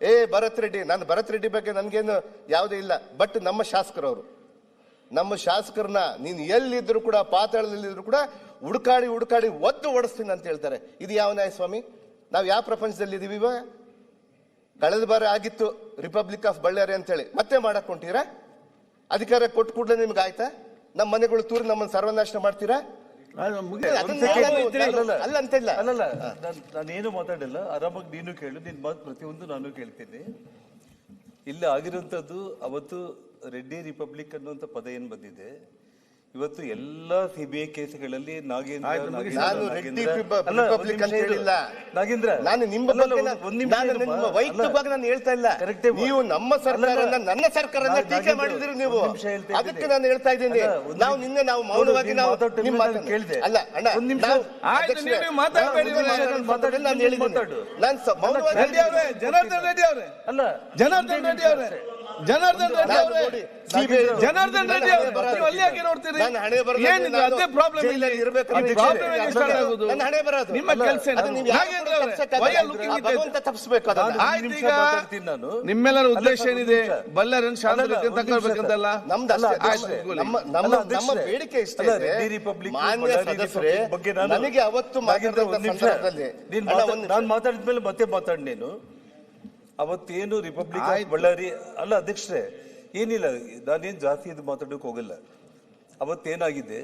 ಏ, ಭರತ್ ರೆಡ್ಡಿ, ನಾನು ಭರತ್ ರೆಡ್ಡಿ ಬಗ್ಗೆ ನನಗೇನು ಯಾವುದೇ ಇಲ್ಲ. ಬಟ್ ನಮ್ಮ ಶಾಸಕರವರು, ನಮ್ಮ ಶಾಸಕರನ್ನ ನೀನು ಎಲ್ಲಿದ್ರು ಕೂಡ, ಪಾತಾಳದಲ್ಲಿದ್ರು ಕೂಡ ಹುಡುಕಾಡಿ ಹುಡುಕಾಡಿ ಒದ್ದು ಓಡಿಸ್ತೀನಿ ಅಂತ ಹೇಳ್ತಾರೆ. ಇದು ಯಾವ ನ್ಯಾಯ ಸ್ವಾಮಿ? ನಾವು ಯಾವ ಪ್ರಪಂಚದಲ್ಲಿ ಇದೀವಿ ಇವಾಗ? ಕಳೆದ ಬಾರಿ ಆಗಿತ್ತು ರಿಪಬ್ಲಿಕ್ ಆಫ್ ಬಳ್ಳಾರಿ ಅಂತೇಳಿ. ಮತ್ತೆ ಮಾಡಕ್ ಹೊಂಟೀರಾ? ಅಧಿಕಾರ ಕೊಟ್ಟು ಕೂಡಲೇ ನಿಮ್ಗೆ ಆಯ್ತಾ ನಮ್ಮ ಮನೆಗಳು ತೂರಿ ನಮ್ಮನ್ನು ಸರ್ವನಾಶ ಮಾಡ್ತೀರಾ? ಅಲ್ಲಲ್ಲ ನಾನೇನು ಮಾತಾಡಿಲ್ಲ. ಆರಾಮಾಗಿ ನೀನು ಕೇಳು ನಿನ್ ಮಾತು ಪ್ರತಿಯೊಂದು ನಾನು ಕೇಳ್ತೀನಿ. ಇಲ್ಲಿ ಆಗಿರುವಂತದ್ದು ಅವತ್ತು ರೆಡ್ಡಿ ರಿಪಬ್ಲಿಕ್ ಅನ್ನುವಂತ ಪದ ಏನ್ ಬಂದಿದೆ? ಇವತ್ತು ಎಲ್ಲಾ ಸಿಬಿಐ ಕೇಸ್ಗಳಲ್ಲಿ ನಾಗೇಂದ್ರ ನಾಗೇಂದ್ರ, ನಾನು ನಿಮ್ಮ ನಾನು- ಹೇಳ್ತಾ ಇಲ್ಲ. ನೀವು ನಮ್ಮ ಸರ್ಕಾರನ ನನ್ನ ಸರ್ಕಾರನ ನಾ- ಟೀಕೆ ಮಾಡಿದ್ರಿ ನೀವು. ಅದಕ್ಕೆ ನಾನು ಹೇಳ್ತಾ ಇದ್ದೀನಿ. ನಾವು ನಿನ್ನೆ ನಾವು ಮೌನವಾಗಿ ನಾವು ನಿಮ್ಮ ಕೇಳಿದೆ. ಅಲ್ಲ ಅಣ್ಣ ನಾನು ಹೇಳಿದ್ದೀನಿ. ನಾನು ಮೌನವಾಗಿ ರೆಡ್ಡಿ ಅವರೇ ಜನಾರ್ದನ್ ರೆಡ್ಡಿ ಅವರೇ. ಅಲ್ಲ ಜನಾರ್ದನ್ ರೆಡ್ಡಿ ಅವರೇ. ಜನಾರ್ದನ್ ರೆಡ್ಡಿ ನಾನು ಅವರೇ. ಜನಾರ್ದನ್ ರೆಡ್ಡಿ ಅವರು ನೀವು ಅಲ್ಲಿ ಯಾಕೆ ನೋಡ್ತೀರಿ. ನನ್ನ ಹಣೆ ಬರದಲ್ಲಿ ಏನಿದೆ? ನಾನು ಅದೇ ಪ್ರಾಬ್ಲಮ್ ಇಲ್ಲ. ಇರಬೇಕು ಪ್ರಾಬ್ಲಮ್ ಏನು ಸ್ಟಾರ್ಟ್ ಆಗೋದು. ನನ್ನ ಹಣೆ ಬರೋದು. ನಿಮ್ಮ ಕೆಲಸ ನಾಗೇಂದ್ರ ಅವರೇ, ತಪ್ಸಕ್ಕಾಗಲ್ಲ. ಅಂತ are you looking ಆ at it? ಭಗವಂತ ತಪ್ಪಿಸ್ಬೇಕು ಅದನ್ನ. ನಾನು ಆಯ್ತು ನಿಮಿಷ ಈಗ ನಾನು. ನಿಮ್ಮೆಲ್ಲರ ಉದ್ದೇಶ ಏನಿದೆ? ಬಲ್ಲರನ್ ಶಾಲೆ ಶಾಂತ ಅಲ್ಲ, ರೀತಿಯಲ್ಲಿ ತಗೊಳ್ಬೇಕಂತಲ್ಲ ನಮ್ದು ಅಲ್ಲ, ಅಷ್ಟೇ. ನಮ್ಮ ನಮ್ಮ ನಮ್ಮ ಬೇಡಿಕೆ ಇಷ್ಟ ರಿಪಬ್ಲಿಕ್ ಮಾನ್ಯ ಸದಸ್ಯರೇ ಬಗ್ಗೆ ನಾನು ನನಗೆ ಅವತ್ತು ಮಾತಾಡಿದ. ಸಂದರ್ಭದಲ್ಲಿ ನಾನು ಅಲ್ಲ, ಮಾತಾಡ್- ನಾನ್ ಮಾತಾಡಿದ್ಮೇಲೆ ಮತ್ತೆ ಮಾತಾಡ್ ನೀನು. ಅವತ್ತೇನು ರಿಪಬ್ಲಿಕ್ ಆಫ್ ಬಳ್ಳಾರಿ ಅಲ್ಲ ಅಧ್ಯಕ್ಷರೇ ಏನಿಲ್ಲ ನಾನೇನು ಜಾಸ್ತಿ ಇದು ಮಾತಾಡೋಕೆ ಹೋಗಲ್ಲ. ಅವತ್ತೇನಾಗಿದೆ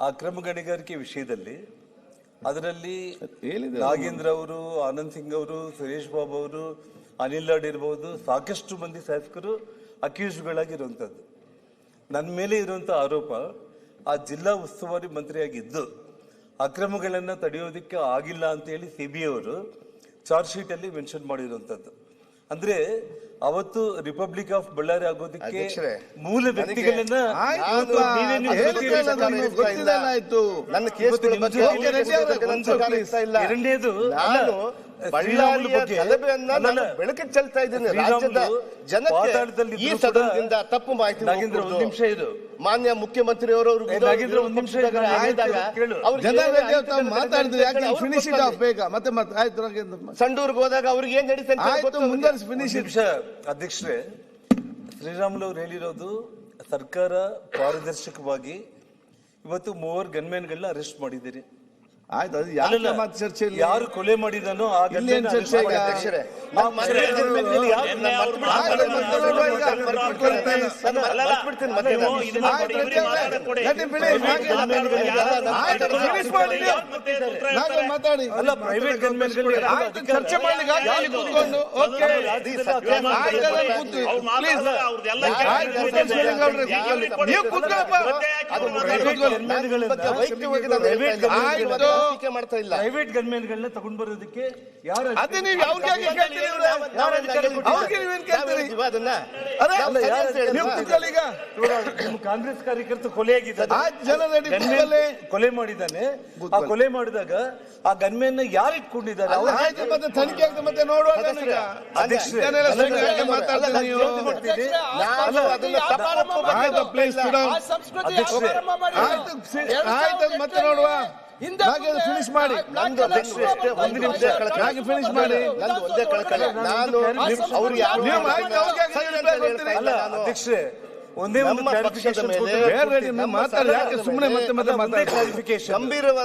ಆ ಕ್ರಮ ಗಣಿಗಾರಿಕೆ ವಿಷಯದಲ್ಲಿ ಅದರಲ್ಲಿ ನಾಗೇಂದ್ರ ಅವರು ಆನಂದ್ ಸಿಂಗ್ ಅವರು ಸುರೇಶ್ ಬಾಬು ಅವರು ಅನಿಲ್ ಲಾಡ್ ಇರಬಹುದು ಸಾಕಷ್ಟು ಮಂದಿ ಶಾಸಕರು ಅಕ್ಯೂಸ್ಗಳಾಗಿರುವಂಥದ್ದು ನನ್ನ ಮೇಲೆ ಇರುವಂಥ ಆರೋಪ ಆ ಜಿಲ್ಲಾ ಉಸ್ತುವಾರಿ ಮಂತ್ರಿಯಾಗಿದ್ದು ಅಕ್ರಮಗಳನ್ನು ತಡೆಯೋದಕ್ಕೆ ಆಗಿಲ್ಲ ಅಂತ ಹೇಳಿ ಬಿ ಅವರು ಚಾರ್ಜ್ ಶೀಟ್ ಅಲ್ಲಿ ಮೆನ್ಷನ್ ಮಾಡಿರುವಂತದ್ದು ಅಂದ್ರೆ ಅವತ್ತು ರಿಪಬ್ಲಿಕ್ ಆಫ್ ಬಳ್ಳಾರಿ ಆಗೋದಕ್ಕೆ ಮೂಲ ವ್ಯಕ್ತಿಗಳನ್ನ. ನನ್ನ. ಎರಡನೇದು, ಶ್ರೀರಾಮುಲು ಬಗ್ಗೆ-. ಬೆಳಕಿಗೆ ಚೆಲ್ತಾ ಇದ್ದೀನಿ. ರಾಜ್ಯದ ಈ ಸದನದಿಂದ ತಪ್ಪು ಮಾಹಿತಿ ನಾಗೇಂದ್ರ ಒಂದು ನಿಮಿಷ ಇದು ಮಾನ್ಯ ಮುಖ್ಯಮಂತ್ರಿ ಅವರು ನಾಗೇಂದ್ರ, ಒಂದ್ ನಿಮಿಷ ಮಾತಾಡಿದ್ರೆ ಯಾಕೆ ಫಿನಿಶ್ ಇಟ್ ಗೊತ್ತಲ್ಲಿ. ಆಫ್ ಬೇಗ. ಮತ್ತೆ ಮತ್ತೆ ಆಯ್ತು ನಾಗೇಂದ್ರ ಸಂಡೂರ್ಗೆ ಹೋದಾಗ ಅವ್ರಿಗೆ ಏನ್ ನಡೀತಾ ಆಯ್ತು ಗೊತ್ತು ಮುಂದೆ ಫಿನಿಶ್ ನಿಮಿಷ. ಅಧ್ಯಕ್ಷರೇ ಶ್ರೀರಾಮುಲು ಅವರು ಹೇಳಿರೋದು ಸರ್ಕಾರ ಪಾರದರ್ಶಕವಾಗಿ ಇವತ್ತು ಮೂವರು ಗನ್ಮ್ಯಾನ್ಗಳನ್ನ ಅರೆಸ್ಟ್ ಮಾಡಿದ್ದೀರಿ. ಆಯ್ತು ಅದು ಅಲ್ಲಲ್ಲ, ಚರ್ಚೆ ಚರ್ಚೆಯಲ್ಲಿ ಯಾರು ಕೊಲೆ ಮಾಡಿದನೋ ಆ ಚರ್ಚೆ ಈಗ? ಅಧ್ಯಕ್ಷರೇ, ನೀವು. ಮಾತಾಡಿ ಅಲ್ಲ ಪ್ರೈವೇಟ್ ಆಯ್ತು ಚರ್ಚೆ ಮಾಡ್ಲಿಕ್ಕೆ ಆಗ್ತಾ ಇಲ್ಲ ಕೂತ್ಕೊಂಡು ಓಕೆ ಆಯ್ತು, ಅದನ್ನ ಕೂತು. ಅವ್ರು ಮಾತಾಡ್ತಾರೆ, ಅವ್ರದ್ದೆಲ್ಲ ಆಯ್ತು, ಕೂತ್ಕೊಳ್ಳಿ, ಗೌಡ್ರೆ, ಕೂತ್ಕೊಳ್ಳಿ. ನೀವು ಕೂತ್ಕೊಳ್ಳಪ್ಪ. ಇಲ್ಲ. ಮಾಡ್ತಾ ಪ್ರೈವೇಟ್ ಗನ್ಮ್ಯಾನ್ಗಳನ್ನ ತಗೊಂಡ್ ಬರೋದಕ್ಕೆ ಯಾರು ಅದೇ ನೀವು ಕಾಂಗ್ರೆಸ್ ಕಾರ್ಯಕರ್ತ ಕೊಲೆಯಾಗಿದ್ದಾನೆ ಆಗಿದ್ದಾರೆ. ಕೊಲೆ ಮಾಡಿದ್ದಾನೆ. ಆ ಕೊಲೆ ಮಾಡಿದಾಗ ಆ ಗನ್ಮೆನ್ ಯಾರು ಇಟ್ಕೊಂಡಿದ್ದಾರೆ? ತನಿಖೆ ಆಗ್ತದೆ ಮತ್ತೆ ನೋಡುವ ಈಗ. ಆಯ್ತು ಮತ್ತೆ ನೋಡುವ. ಫಿನಿಶ್ ಮಾಡಿ. ನಂದು ಒಂದು ನಿಮಿಷ. ಹಾಗೆ ಫಿನಿಶ್ ಮಾಡಿ. ನಂದು ಒಂದೇ ಕಳ್ಕೊಳ್ಳಿ ನಾನು ಅವ್ರು ಯಾರು ಅಲ್ಲ. ಅಧ್ಯಕ್ಷರೇ ಒಂದೇ ಒಂದು ಕ್ಲಾರಿಫಿಕೇಶನ್ ಮೇಲೆ ಮಾತಾಡಿ ಯಾಕೆ ಸುಮ್ಮನೆ ಮತ್ತೆ ಮತ್ತೆ ಮಾತಾಡಿ ಕ್ಲಾರಿಫಿಕೇಶನ್ ಗಂಭೀರವಾದ